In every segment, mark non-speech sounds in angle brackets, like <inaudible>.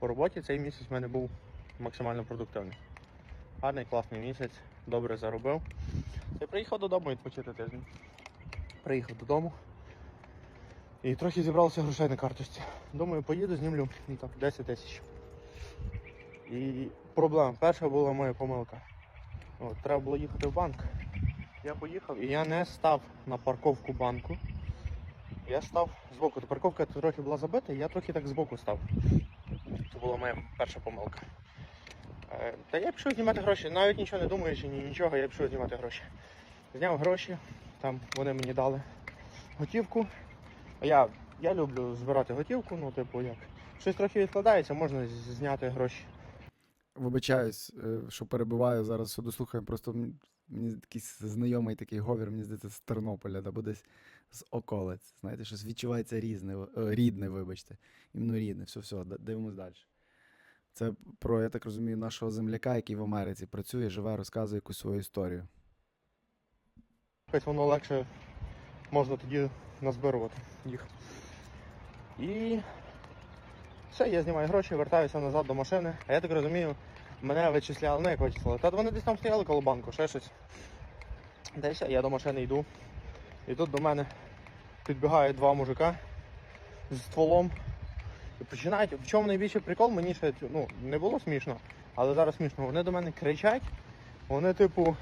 по роботі цей місяць в мене був максимально продуктивний. Гарний, класний місяць, добре заробив. Я приїхав додому відпочити тиждень. Приїхав додому. І трохи зібралося грошей на карточці. Думаю, поїду, знімлю ну, так, 10 тисяч. І проблема. Перша була моя помилка. От, треба було їхати в банк. Я поїхав і я не став на парковку банку. Я став збоку. Парковка трохи була забита, і я трохи так збоку став. Була моя перша помилка. Е, Та я пішов знімати гроші, навіть нічого не думаючи, ні нічого, я пішов знімати гроші. Зняв гроші, там вони мені дали готівку. Я, я люблю збирати готівку, ну, типу, як. Щось трохи відкладається, можна зняти гроші. Вибачаюсь, е, що перебиваю зараз, що дослухаю. Просто мені якийсь знайомий такий говір, мені здається, з Тернополя, або десь з околиць. Знаєте, щось відчувається різне, е, рідне, вибачте. Іменно рідне. Все, все, дивимось далі. Це про, я так розумію, нашого земляка, який в Америці працює, живе, розказує якусь свою історію. Якось воно легше можна тоді назбирувати їх. І все, я знімаю гроші, вертаюся назад до машини. А я так розумію, мене вичисляли, ну як вичислили. Та вони десь там стояли коло банку, ще щось. Й я до машини йду. І тут до мене підбігають два мужика з стволом. І починають. В чому найбільший прикол, мені ще ну, не було смішно, але зараз смішно. Вони до мене кричать. Вони, типу,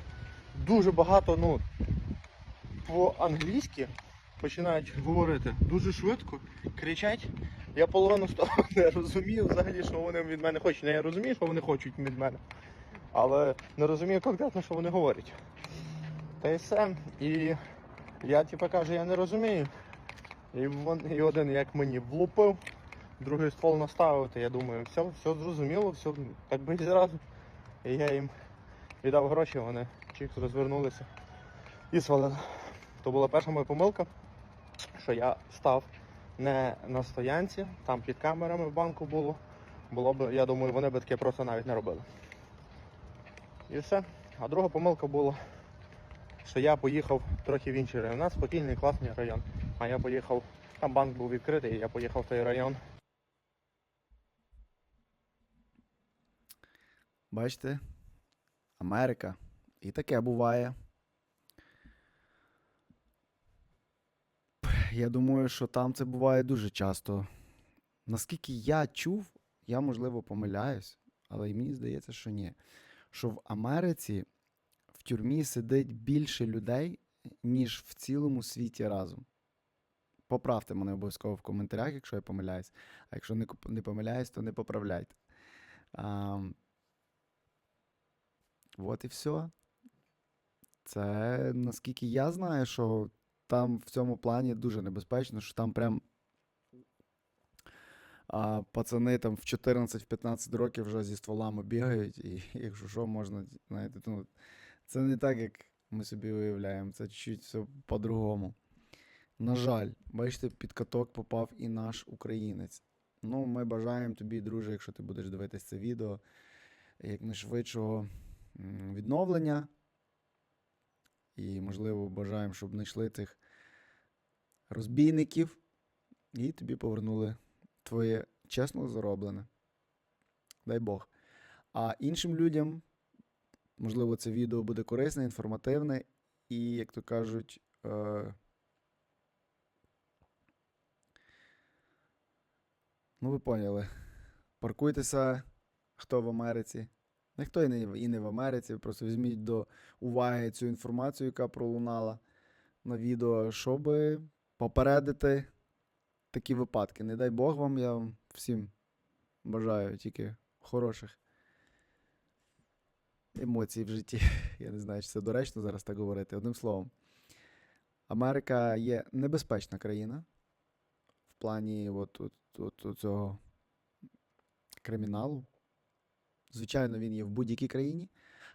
дуже багато, ну, по-англійськи починають говорити дуже швидко, кричать. Я половину з того <laughs> не розумію взагалі, що вони від мене хочуть. Не я розумію, що вони хочуть від мене, але не розумію конкретно, що вони говорять. Та й все. І я типу кажу, я не розумію. І, вон, і один як мені влупив, другий ствол наставив, то я думаю, все, все зрозуміло, все так би і зразу. І я їм віддав гроші, вони чик розвернулися і свалили. То була перша моя помилка, що я став не на стоянці, там під камерами в банку було. Було б, я думаю, вони б таке просто навіть не робили. І все. А друга помилка була, що я поїхав трохи в інший район. У нас спокійний, класний район. А я поїхав, там банк був відкритий, я поїхав в той район. Бачите? Америка. І таке буває. Я думаю, що там це буває дуже часто. Наскільки я чув, я, можливо, помиляюсь, але мені здається, що ні. Що в Америці в тюрмі сидить більше людей, ніж в цілому світі разом. Поправте мене обов'язково в коментарях, якщо я помиляюсь. А якщо не, не помиляюсь, то не поправляйте. А, От і все. Це наскільки я знаю, що там в цьому плані дуже небезпечно, що там прям а, пацани там в 14-15 років вже зі стволами бігають, і <laughs> якщо що, можна, знаєте, ну, це не так, як ми собі уявляємо, це чуть все по-другому. На жаль, бачите, під каток попав і наш українець. Ну, ми бажаємо тобі, друже, якщо ти будеш дивитись це відео, якнайшвидшого відновлення. І, можливо, бажаємо, щоб знайшли цих розбійників і тобі повернули твоє чесно зароблене. Дай Бог. А іншим людям, можливо, це відео буде корисне, інформативне, і, як то кажуть, е... ну ви поняли. Паркуйтеся, хто в Америці. Ніхто і не, і не в Америці, просто візьміть до уваги цю інформацію, яка пролунала на відео, щоб попередити такі випадки. Не дай Бог вам, я вам всім бажаю тільки хороших емоцій в житті. <laughs> Я не знаю, чи це доречно зараз так говорити. Одним словом, Америка є небезпечна країна в плані от, от, от, от цього криміналу. Звичайно, він є в будь-якій країні,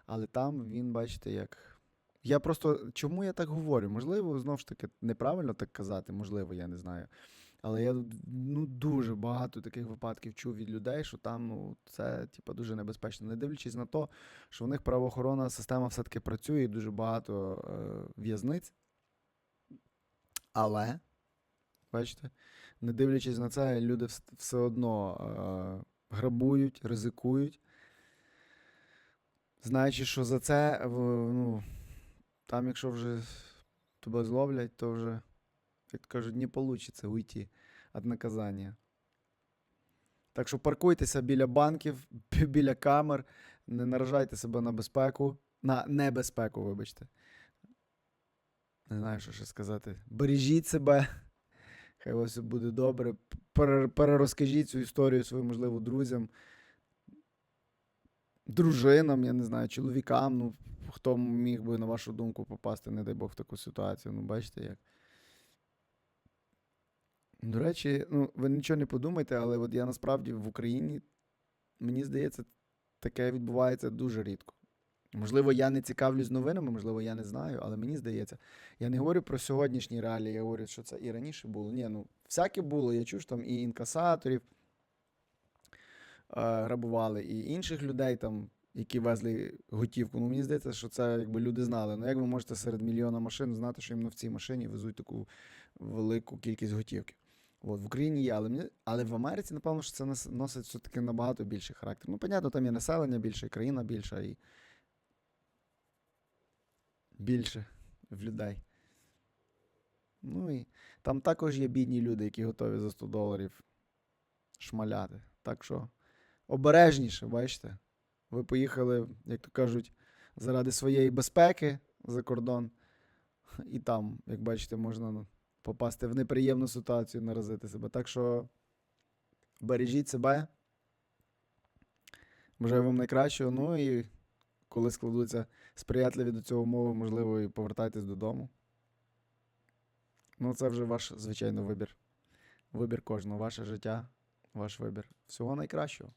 але там він, бачите, як. Я просто. Чому я так говорю? Можливо, знову ж таки, неправильно так казати, можливо, я не знаю. Але я ну, дуже багато таких випадків чув від людей, що там ну, це типу, дуже небезпечно. Не дивлячись на те, що в них правоохоронна система все-таки працює і дуже багато е, в'язниць. Але, бачите, не дивлячись на це, люди все одно е, грабують, ризикують. Знаючи, що за це, ну, там, якщо вже тебе зловлять, то вже, як кажуть, не вийде уйти від наказання. Так що паркуйтеся біля банків, біля камер, не наражайте себе на безпеку, на небезпеку, вибачте. Не знаю, що ще сказати. Бережіть себе, хай у вас все буде добре. Перерозкажіть цю історію своїм, можливо, друзям, дружинам, я не знаю, чоловікам. Ну, хто міг би, на вашу думку, попасти, не дай Бог, в таку ситуацію. Ну, бачите, як. До речі, ну, ви нічого не подумайте, але от я насправді в Україні, мені здається, таке відбувається дуже рідко. Можливо, я не цікавлюсь новинами, можливо, я не знаю, але мені здається, я не говорю про сьогоднішні реалії, я говорю, що це і раніше було. Ні, ну, всяке було. Я чув, там і інкасаторів грабували, і інших людей, там, які везли готівку. Ну, мені здається, що це якби люди знали. Ну, як ви можете серед мільйона машин знати, що іменно в цій машині везуть таку велику кількість готівки? От, в Україні є, але, мені, але в Америці, напевно, що це нос- носить все-таки набагато більший характер. Ну, понятно, там є населення більше, і країна більша, і більше в людей. Ну і там також є бідні люди, які готові за 100 доларів шмаляти. Так що обережніше, бачите. Ви поїхали, як то кажуть, заради своєї безпеки за кордон. І там, як бачите, можна попасти в неприємну ситуацію, наразити себе. Так що бережіть себе. Бажаю вам найкращого. Ну і коли складуться сприятливі до цього умови, можливо, і повертайтесь додому. Ну, це вже ваш, звичайно, вибір. Вибір кожного, ваше життя, ваш вибір. Всього найкращого.